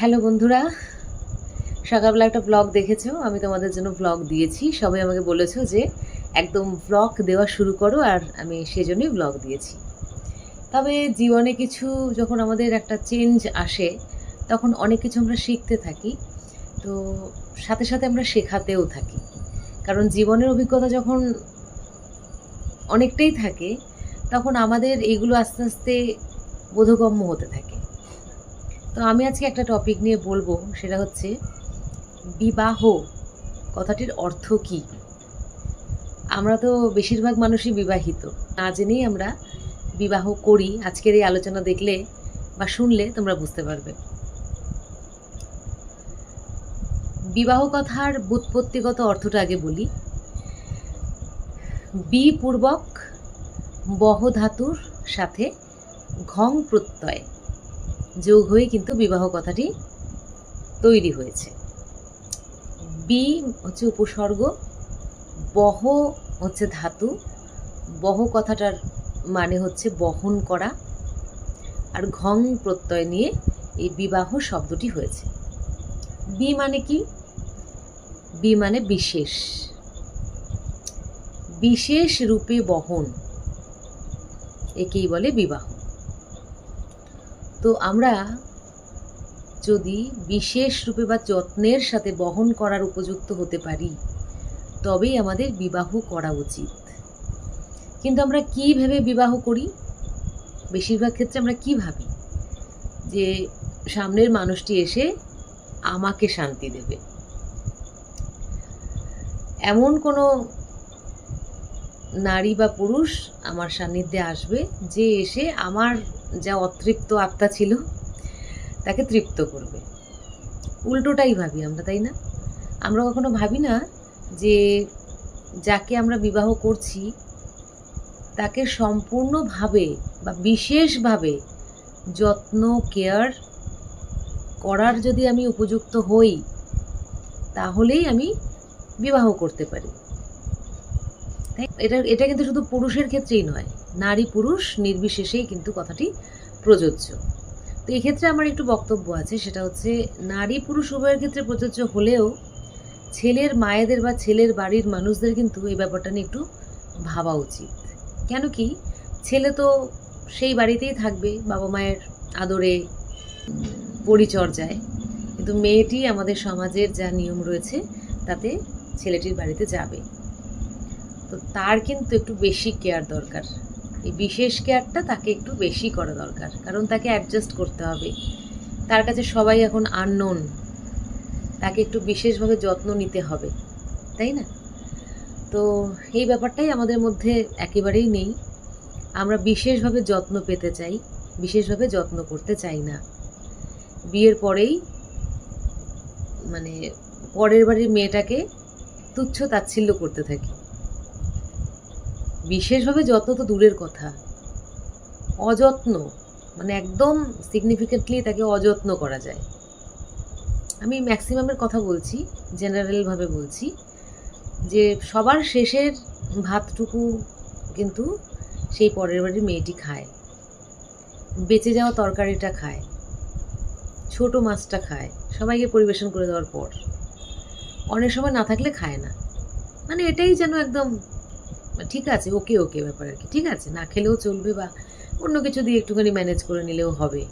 Hello বন্ধুরা, সকালবেলা একটা ব্লগ দেখেছ? আমি তোমাদের জন্য ব্লগ দিয়েছি। সবাই আমাকে বলেছ যে একদম ব্লগ দেওয়া শুরু করো আর আমি সেজন্যই ব্লগ দিয়েছি। তবে জীবনে কিছু যখন আমাদের একটা চেঞ্জ আসে, তখন অনেক কিছু আমরা শিখতে থাকি। তো সাথে সাথে আমরা শেখাতেও থাকি। কারণ জীবনের অভিজ্ঞতা যখন অনেকটাই থাকে, তখন আমাদের এগুলো আস্তে আস্তে বোধগম্য হতে থাকে। তো আমি আজকে একটা টপিক নিয়ে বলব, সেটা হচ্ছে বিবাহ, কথাটির অর্থ কি? আমরা তো বেশিরভাগ মানুষই বিবাহিত, না জেনেই আমরা বিবাহ করি। আজকের এই আলোচনা দেখলে বা শুনলে তোমরা বুঝতে পারবে। বিবাহ কথার বুৎপত্তিগত অর্থটা আগে বলি। বি পূর্বক বহ ধাতুর সাথে ঘং প্রত্যয়। যোগ হয়ে কিন্তু বিবাহ কথাটি তৈরি হয়েছে। বি হচ্ছে উপসর্গ, বহ হচ্ছে ধাতু, বহ কথাটার মানে হচ্ছে বহন করা আর ঘং প্রত্যয় নিয়ে এই বিবাহ শব্দটি হয়েছে। বি মানে কি? বি মানে বিশেষ। বিশেষ রূপে বহন, একেই বলে বিবাহ। তো আমরা যদি বিশেষ রূপে বা যত্নের সাথে বহন করার উপযুক্ত হতে পারি, তবেই আমাদের বিবাহ করা উচিত। কিন্তু আমরা কি ভেবে বিবাহ করি? বেশিরভাগ ক্ষেত্রে আমরা কি ভাবি? যে সামনের মানুষটি এসে আমাকে শান্তি দেবে। এমন কোনো নারী বা পুরুষ আমার সান্নিধ্যে আসবে, যে এসে আমার যা অতৃপ্ত আত্মা ছিল, তাকে তৃপ্ত করবে। উল্টোটাই ভাবি আমরা, তাই না? আমরা কখনো ভাবি না যে যাকে আমরা বিবাহ করছি, তাকে সম্পূর্ণভাবে বা বিশেষভাবে যত্ন, কেয়ার করার যদি আমি উপযুক্ত হই, তাহলেই আমি বিবাহ করতে পারি। তাই এটা এটা কিন্তু শুধু পুরুষের ক্ষেত্রেই নয়, নারী পুরুষ নির্বিশেষেই কিন্তু কথাটি প্রযোজ্য। তো এই ক্ষেত্রে আমার একটু বক্তব্য আছে, সেটা হচ্ছে নারী পুরুষ উভয়ের ক্ষেত্রে প্রযোজ্য হলেও ছেলের মায়েদের বা ছেলের বাড়ির মানুষদের কিন্তু এই ব্যাপারটা নিয়ে একটু ভাবা উচিত। কেন কি ছেলে তো সেই বাড়িতেই থাকবে, বাবা মায়ের আদরে পরিচর্যায়। কিন্তু মেয়েটি আমাদের সমাজের যা নিয়ম রয়েছে, তাতে ছেলেটির বাড়িতে যাবে। তো তার কিন্তু একটু বেশি কেয়ার দরকার। এই বিশেষ কেয়ারটা তাকে একটু বেশি করা দরকার, কারণ তাকে অ্যাডজাস্ট করতে হবে। তার কাছে সবাই এখন আননোন তাকে একটু বিশেষভাবে যত্ন নিতে হবে, তাই না? তো এই ব্যাপারটাই আমাদের মধ্যে একেবারেই নেই। আমরা বিশেষভাবে যত্ন পেতে চাই, বিশেষভাবে যত্ন করতে চাই না। বিয়ের পরেই মানে পরের বাড়ির মেয়েটাকে তুচ্ছ তাচ্ছিল্য করতে থাকি। বিশেষভাবে যত্ন তো দূরের কথা। অযত্ন মানে একদম সিগনিফিকেন্টলি তাকে অযত্ন করা যায়। আমি ম্যাক্সিমামের কথা বলছি জেনারেলভাবে বলছি, যে সবার শেষের ভাতটুকু কিন্তু সেই পরের বাড়ির মেয়েটি খায়। বেঁচে যাওয়া তরকারিটা খায়। ছোট মাছটা খায়। সবাইকে পরিবেশন করে দেওয়ার পর। অনেক সময় না থাকলে খায় না। মানে এটাই যেন একদম ঠিক আছে ওকে ওকে ব্যাপার আর কি। ঠিক আছে, না খেলেও চলবে বা অন্য কিছু দিয়ে একটুখানি ম্যানেজ করে নিলেও হবে।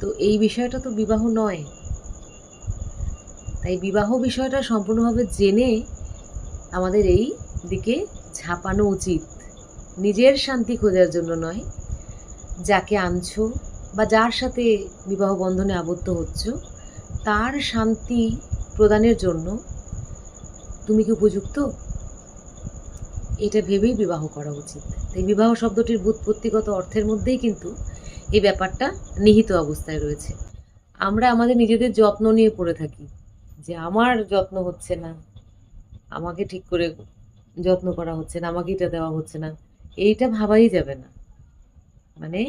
তো এই বিষয়টা তো বিবাহ নয়। তাই বিবাহ বিষয়টা সম্পূর্ণভাবে জেনে আমাদের এই দিকে ঝাঁপানো উচিত। নিজের শান্তি খোঁজার জন্য নয়। যাকে আনছো বা যার সাথে বিবাহ বন্ধনে আবদ্ধ হচ্ছ, তার শান্তি প্রদানের জন্য তুমি কি উপযুক্ত? এটা ভেবেই বিবাহ করা উচিত। তাই বিবাহ শব্দটির বুৎপত্তিগত অর্থের মধ্যেই কিন্তু এই ব্যাপারটা নিহিত অবস্থায় রয়েছে। আমরা আমাদের নিজেদের যত্ন নিয়ে পড়ে থাকি যে আমার যত্ন হচ্ছে না, আমাকে ঠিক করে যত্ন করা হচ্ছে না, আমাকে এটা দেওয়া হচ্ছে না, এইটা ভাবাই যাবে না। মানে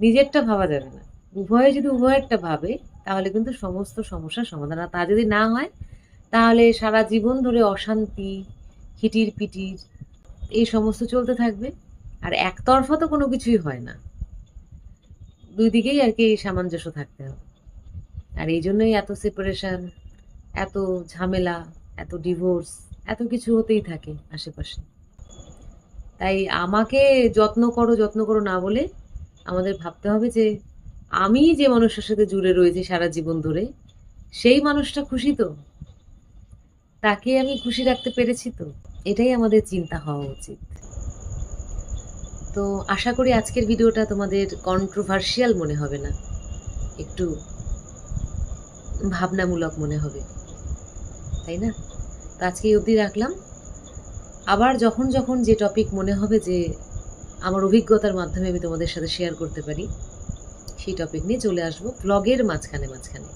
নিজেরটা ভাবা যাবে না। উভয়ে যদি উভয়েরটা ভাবে, তাহলে কিন্তু সমস্ত সমস্যার সমাধান। আর তা যদি না হয়, তাহলে সারা জীবন ধরে অশান্তি, হিটির পিটির এই সমস্ত চলতে থাকবে। আর একতরফা তো কোনো কিছুই হয় না। দুই দিকেই আর কি সামঞ্জস্য থাকতে হবে। আর এই জন্যই এত সেপারেশন এত ঝামেলা, এত ডিভোর্স এত কিছু হতেই থাকে আশেপাশে। তাই আমাকে যত্ন করো যত্ন করো না বলে আমাদের ভাবতে হবে যে আমি যে মানুষের সাথে জুড়ে রয়েছি সারা জীবন ধরে, সেই মানুষটা খুশি তো? তাকে আমি খুশি রাখতে পেরেছি তো? এটাই আমাদের চিন্তা হওয়া উচিত। তো আশা করি আজকের ভিডিওটা তোমাদের কন্ট্রোভার্সিয়াল মনে হবে না। একটু ভাবনামূলক মনে হবে। তাই না? তো আজকে এই অবধি রাখলাম। আবার যখন যখন যে টপিক মনে হবে যে আমার অভিজ্ঞতার মাধ্যমে আমি তোমাদের সাথে শেয়ার করতে পারি, সেই টপিক নিয়ে চলে আসব ব্লগের মাঝখানে মাঝখানে।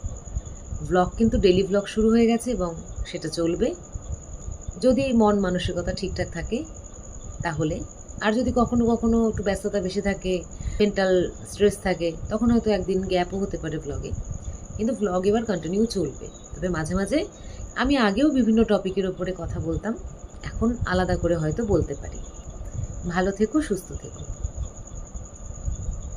ব্লগ কিন্তু ডেলি ব্লগ শুরু হয়ে গেছে এবং সেটা চলবে। যদি মন মানসিকতা ঠিকঠাক থাকে, তাহলে। আর যদি কখনো কখনো একটু ব্যস্ততা বেশি থাকে মেন্টাল স্ট্রেস থাকে, তখন হয়তো একদিন গ্যাপও হতে পারে ব্লগে কিন্তু ব্লগ এবার কন্টিনিউ চলবে। তবে মাঝে মাঝে আমি আগেও বিভিন্ন টপিকের ওপরে কথা বলতাম, এখন আলাদা করে হয়তো বলতে পারি। ভালো থেকো, সুস্থ থেকো।